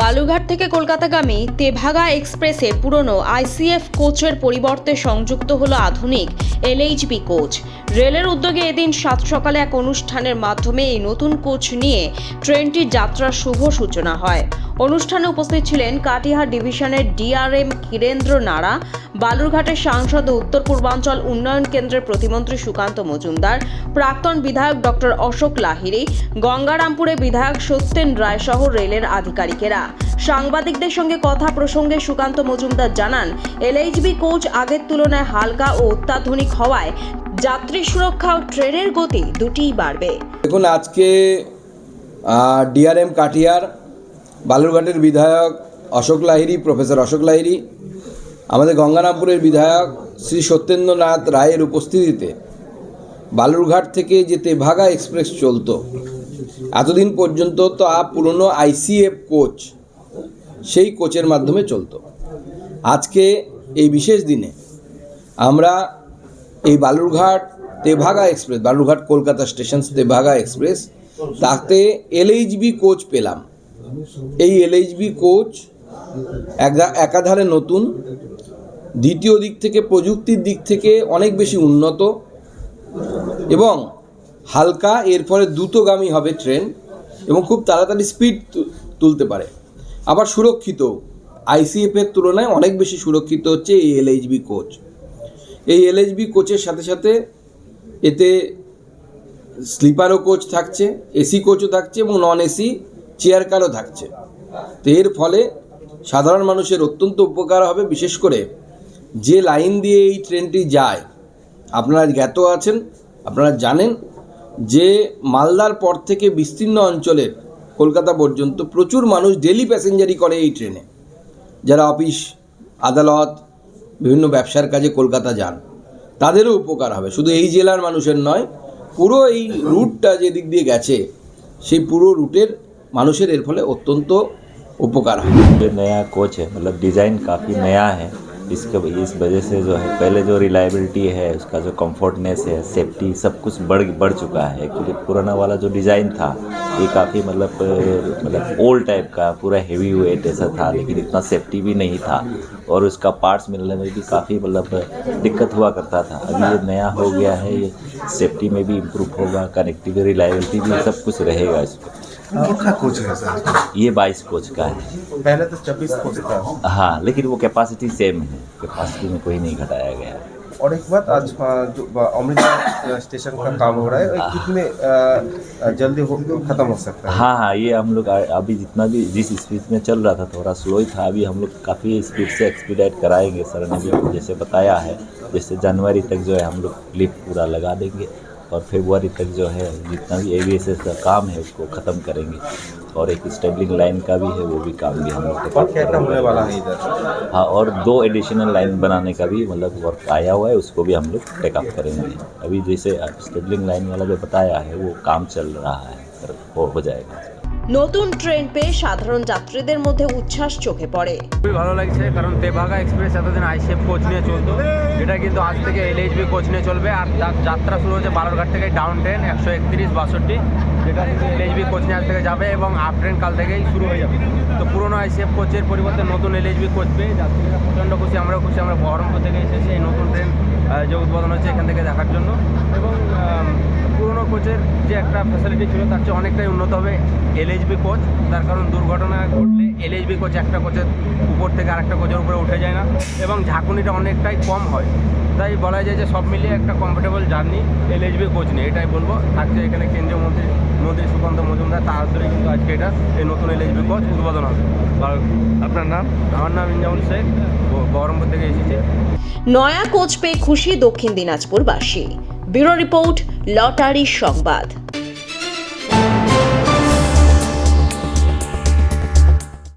বালুঘাট থেকে কলকাতাগামী তেভাগা এক্সপ্রেসে পুরনো আইসিএফ কোচের পরিবর্তে সংযুক্ত হলো আধুনিক এলএইচবি কোচ। রেলের উদ্যোগে এদিন সাত সকালে এক অনুষ্ঠানের মাধ্যমে এই নতুন কোচ নিয়ে ট্রেনটির যাত্রার শুভ সূচনা হয়। অনুষ্ঠানে উপস্থিত ছিলেন কাটিহার ডিভিশনের ডিআরএম কিরেন্দ্র নাড়া, বালুরঘাটের সাংসদ ও উত্তর পূর্বাঞ্চল উন্নয়ন কেন্দ্রের প্রতিমন্ত্রী সুকান্ত মজুমদার, প্রাক্তন বিধায়ক ডক্টর অশোক লাহিড়ী, গঙ্গারামপুরে বিধায়ক সত্যেন রায় সহ রেলের আধিকারিকেরা। সাংবাদিকদের সঙ্গে কথা প্রসঙ্গে সুকান্ত মজুমদার জানান, এলএইচবি কোচ আগের তুলনায় হালকা ও অত্যাধুনিক হওয়ায় যাত্রী সুরক্ষা ও ট্রেনের গতি দুটিই বাড়বে। দেখুন, আজকে ডিআরএম কাটিয়ার বালুরঘাটের বিধায়ক অশোক লাহিড়ী, প্রফেসর অশোক লাহিড়ী, আমাদের গঙ্গারামপুরের বিধায়ক শ্রী সত্যেন্দ্রনাথ রায়ের উপস্থিতিতে বালুরঘাট থেকে যে তেভাগা এক্সপ্রেস চলতো, এতদিন পর্যন্ত তো তা পুরনো আইসিএফ কোচ সেই কোচের মাধ্যমে চলতো। আজকে এই বিশেষ দিনে আমরা এই Balurghat Tebhaga express, Balurghat Kolkata station Tebhaga express, তাতে এলএইচবি কোচ পেলাম। এই এলএইচবি কোচ একা- একাধারে নতুন। দ্বিতীয় দিক থেকে, প্রযুক্তির দিক থেকে অনেক বেশি উন্নত এবং হালকা এর ফলে দ্রুতগামী হবে ট্রেন এবং খুব তাড়াতাড়ি স্পিড তুলতে পারে। আবার সুরক্ষিত। আইসিএফের তুলনায় অনেক বেশি সুরক্ষিত হচ্ছে এই এলএইচবি কোচ এই এলএইচবি কোচের সাথে সাথে এতে স্লিপারও কোচ থাকছে এসি কোচও থাকছে এবং নন এসি চেয়ার কারও থাকছে। তো এর ফলে সাধারণ মানুষের অত্যন্ত উপকার হবে, বিশেষ করে যে লাইন দিয়ে এই ট্রেনটি যায়। আপনারা জ্ঞাত আছেন, আপনারা জানেন যে মালদার পর থেকে বিস্তীর্ণ অঞ্চলের কলকাতা পর্যন্ত প্রচুর মানুষ ডেলি প্যাসেঞ্জারি করে এই ট্রেনে। যারা অফিস, আদালত, বিভিন্ন ব্যবসার কাজে কলকাতা যান, তাদেরও উপকার হবে। শুধু এই জেলার মানুষের নয়, পুরো এই রুটটা যে দিক দিয়ে গেছে, সেই পুরো রুটের মানুষের এর ফলে অত্যন্ত উপকার হবে ये नया कोच है मतलब डिज़ाइन काफ़ी नया है इसके इस वजह से जो है पहले जो रिलायबिलिटी है उसका जो कंफर्टनेस है सेफ्टी सब कुछ बढ़ बढ़ चुका है क्योंकि पुराना वाला जो डिज़ाइन था ये काफ़ी मतलब अ, मतलब ओल्ड टाइप का पूरा हेवी वेट ऐसा था लेकिन इतना सेफ्टी भी नहीं था और उसका पार्ट्स मिलने में भी काफ़ी मतलब दिक्कत हुआ करता था अभी ये नया हो गया है ये सेफ्टी में भी इम्प्रूव होगा कनेक्टिविटी रिलायबिलिटी भी सब कुछ रहेगा इसमें कितना कोच है? सर ये बाईस कोच का है। पहले तो छब्बीस कोच था। हाँ लेकिन वो कैपेसिटी सेम है। कैपेसिटी में कोई नहीं घटाया गया। है और एक बात आज जो अमृतसर स्टेशन का काम हो रहा है कितने जल्दी हो खत्म हो सकता है? हाँ हाँ ये हम लोग अभी जितना भी जिस स्पीड में चल रहा था थोड़ा स्लो ही था। अभी हम लोग काफ़ी स्पीड से एक्सपीडाइट कराएँगे सर ने भी जैसे बताया है जैसे जनवरी तक जो है हम लोग लिफ्ट पूरा लगा देंगे। और फेबुआरी तक जो है जितना भी ए का काम है उसको ख़त्म करेंगे। और एक स्टेबलिंग लाइन का भी है वो भी काम भी हम लोग है। हाँ और दो एडिशनल लाइन बनाने का भी मतलब वर्क आया हुआ है उसको भी हम लोग टेकअप करेंगे। अभी जैसे स्टेबलिंग लाइन वाला जो बताया है वो काम चल रहा है हो जाएगा। নতুন ট্রেন পেয়ে সাধারণ যাত্রীদের মধ্যে উচ্ছ্বাস চোখে পড়ে। খুবই ভালো লাগছে, কারণ তেভাগা এক্সপ্রেস এতদিন আইসিএফ কোচ নিয়ে চলতো। এটা কিন্তু আজ থেকে এলএইচবি কোচ নিয়ে চলবে, আর যাত্রা শুরু হচ্ছে বালুরঘাট থেকে ডাউন ট্রেন একশো একত্রিশ, বাষট্টি। যেটা এলএইচবি কোচ নিয়ে আজ থেকে যাবে এবং আপ ট্রেন কাল থেকেই শুরু হয়ে যাবে। তো পুরোনো আইসিএফ কোচের পরিবর্তে নতুন এলএইচবি কোচ পেয়ে যাত্রীরা প্রচণ্ড খুশি, আমরাও খুশি, আমরা বহরমপুর থেকে এসেছি এই নতুন ট্রেন যে উদ্বোধন হচ্ছে এখান থেকে দেখার জন্য। এবং পুরোনো কোচের যে একটা ফ্যাসিলিটি ছিল তার চেয়ে অনেকটাই উন্নত হবে এলএইচবি কোচ। তার কারণ দুর্ঘটনা ঘটলে এলএইচবি কোচ একটা কোচের উপর থেকে আরেকটা কোচের উপরে উঠে যায় না এবং ঝাঁকুনিটা অনেকটাই কম হয়। তাই বলা যায় যে সব মিলিয়ে একটা কমফোর্টেবল জার্নি এলএইচবি কোচ নিয়ে এটাই বলব। থাকছে এখানে কেন্দ্রীয় মন্ত্রী মন্ত্রী সুকান্ত মজুমদার তার হাত ধরে কিন্তু আজকে এটা এই নতুন এলএইচবি কোচ উদ্বোধন হবে। আপনার নাম? আমার নাম ইনজামুল শেখ বহরমপুর থেকে এসেছি। নয়া কোচ পেয়ে খুশি দক্ষিণ দিনাজপুরবাসী। ব্যুরো রিপোর্ট লটারি সংবাদ।